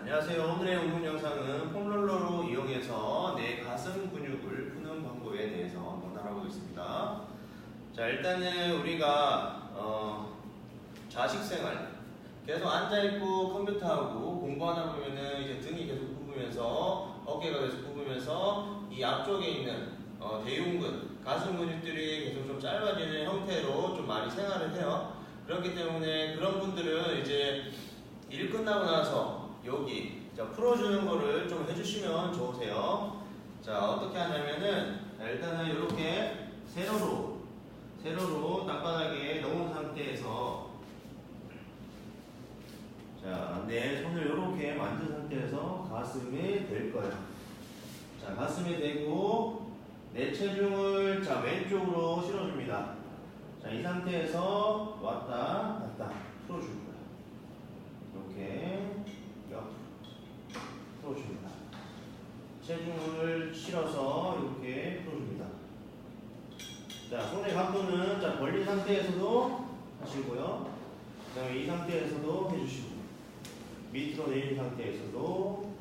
안녕하세요. 오늘의 운동 영상은 폼롤러로 이용해서 내 가슴 근육을 푸는 방법에 대해서 한번 알아보겠습니다. 자, 일단은 우리가 어, 자식 생활 계속 앉아 있고 컴퓨터 하고 공부하다 보면은 이제 등이 계속 굽으면서 어깨가 계속 굽으면서 이 앞쪽에 있는 어, 대흉근 가슴 근육들이 계속 좀 짧아지는 형태로 좀 많이 생활을 해요. 그렇기 때문에 그런 분들은 이제 일 끝나고 나서 여기 자, 풀어주는 거를 좀 해주시면 좋으세요. 자 어떻게 하냐면은 자, 일단은 이렇게 세로로 세로로 땅바닥에 놓은 상태에서 자, 내 손을 이렇게 만든 상태에서 가슴에 댈 거예요. 자, 가슴에 대고 내 체중을 자 왼쪽으로 실어줍니다. 자, 이 상태에서 왔다 갔다 풀어줄 거예요. 이렇게 옆으로 풀어줍니다. 체중을 실어서 이렇게 풀어줍니다. 자, 손의 각도는 자 벌린 상태에서도 하시고요. 그 다음에 이 상태에서도 해주시고 밑으로 내린 상태에서도